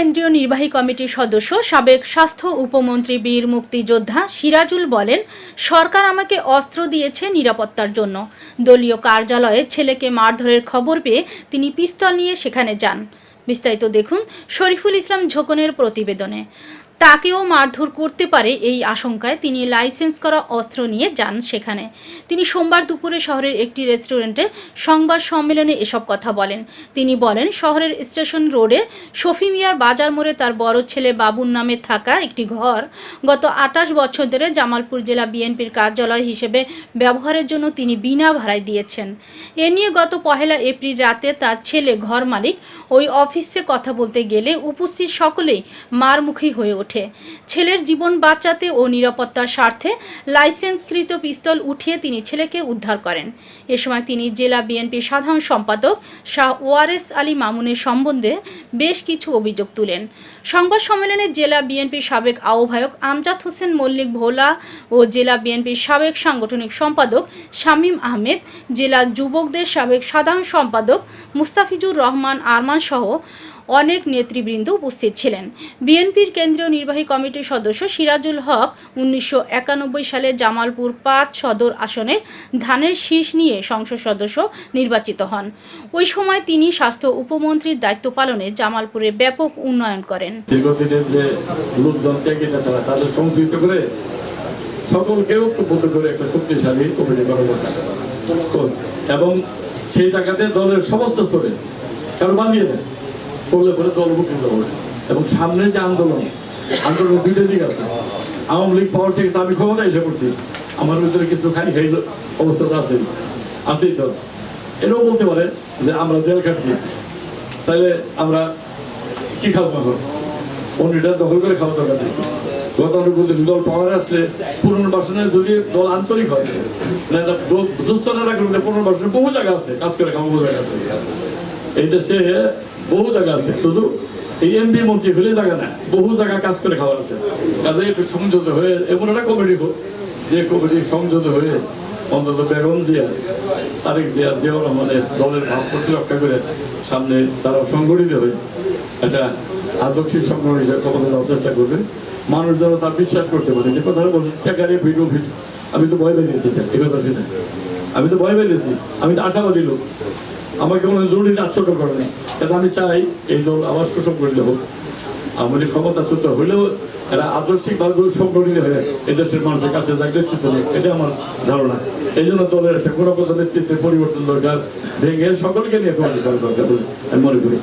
কেন্দ্রীয় নির্বাহী কমিটির সদস্য, সাবেক স্বাস্থ্য উপমন্ত্রী বীর মুক্তিযোদ্ধা সিরাজুল বলেন, সরকার আমাকে অস্ত্র দিয়েছে নিরাপত্তার জন্য। দলীয় কার্যালয়ে ছেলেকে মারধরের খবর পেয়ে তিনি পিস্তল নিয়ে সেখানে যান। বিস্তারিত দেখুন শরীফুল ইসলাম ঝোকনের প্রতিবেদনে। তাকেও মারধর করতে পারে এই আশঙ্কায় তিনি লাইসেন্স করা অস্ত্র নিয়ে যান সেখানে। তিনি সোমবার দুপুরে শহরের একটি রেস্টুরেন্টে সংবাদ সম্মেলনে এসব কথা বলেন। তিনি বলেন, শহরের স্টেশন রোডে শফি মিয়ার বাজার মোড়ে তার বড় ছেলে বাবুর নামে থাকা একটি ঘর গত আটাশ বছর ধরে জামালপুর জেলা বিএনপির কার্যালয় হিসেবে ব্যবহারের জন্য তিনি বিনা ভাড়ায় দিয়েছেন। এ নিয়ে গত পহেলা এপ্রিল রাতে তার ছেলে ঘর মালিক ওই অফিসে কথা বলতে গেলে উপস্থিত সকলেই মারমুখী হয়ে ওঠে। ছেলের জীবন বাঁচাতে ও নিরাপত্তার স্বার্থে লাইসেন্সকৃত পিস্তল উঠিয়ে তিনি ছেলেকে উদ্ধার করেন। এ সময় তিনি জেলা বিএনপির সাধারণ সম্পাদক শাহ ওয়ারেস আলী মামুনের সম্বন্ধে বেশ কিছু অভিযোগ তুলেন। সংবাদ সম্মেলনে জেলা বিএনপির সাবেক আহ্বায়ক আমজাদ হোসেন মল্লিক ভোলা ও জেলা বিএনপির সাবেক সাংগঠনিক সম্পাদক শামীম আহমেদ, জেলা যুবকদের সাবেক সাধারণ সম্পাদক মুস্তাফিজুর রহমান আরমান সহ অনেক নেতৃবৃন্দ উপস্থিত ছিলেন। বিএনপির কেন্দ্রীয় নির্বাহী কমিটির সদস্য সিরাজুল হক উনিশশো একানব্বই সালে জামালপুর পাঁচ সদর আসনে ধানের শীষ নিয়ে সংসদ সদস্য নির্বাচিত হন। ওই সময় তিনি স্বাস্থ্য উপমন্ত্রীর দায়িত্ব পালনে জামালপুরে ব্যাপক উন্নয়ন করেন। সকলকে ঐক্যবদ্ধ করে একটা শক্তিশালী কমিটি এবং সেই জায়গাতে দলের সমস্ত স্তরে কারও বানিয়ে দেয় করলে পরে দল উপকৃত হবে এবং সামনে যে আন্দোলন আন্দোলন দুইটা দিক আছে। আওয়ামী লীগ পাওয়ার থেকে আমি ক্ষমতা এসে করছি আমার ভিতরে কিছু খাই খাই অবস্থাটা আছে আছেই। তো। এটাও বলতে পারে যে আমরা জেল খাটছি। তাহলে আমরা কি খাব এখন? অন্যটা দখল করে খাওয়া দরকার নেই। গতানুগত দল পাওয়ার আসলে পুনর্বাসনে যদি দল আন্তরিক হয় না দুস্তরা রাখলে পুনর্বাসনে বহু জায়গা আছে, কাজ করে খাওয়া বহু জায়গা আছে। এই দেশে বহু জায়গা আছে। শুধু এই এমপি মন্ত্রী হলে জায়গা না বহু জায়গা কাজ করে খাওয়ার আছে। কাজে একটু সংযত হয়ে, এমন একটা কমিটি হোক, যে কমিটি সংযত হয়ে অন্তত বেগম জিয়া, তারেক জিয়া, জিয়াউর রহমানের দলের ভাব প্রতিরক্ষা করে সামনে তারা সংগঠিত হয়ে একটা আদর্শিক সংগঠন হিসেবে ক্ষমতা দেওয়ার চেষ্টা করবে। মানুষ যেন তার বিশ্বাস করতে পারে। যে কথা বলি ঠেকারে ভিডিও ভিডিও। আমি তো ভয় পেয়েছি এই কথা শুনে। আমি তো ভয় পেয়েছি আমি তো আশাবাদী লোক। আমাকে কোনো জরুরি না ছোট করে না কারণ আমি চাই এই দল আবার সুসংগঠিত হোক। আমাদের ক্ষমতাচ্যুত হইলেও এরা আদর্শিকভাবে সংগঠিত হয়ে এদেশের মানুষের কাছে যাক নেতৃত্ব নেই এটা আমার ধারণা। এই জন্য দলের একটা গুণগত নেতৃত্বের পরিবর্তন দরকার। ভেঙে সকলকে নিয়ে কমিটি করা দরকার আমি মনে করি।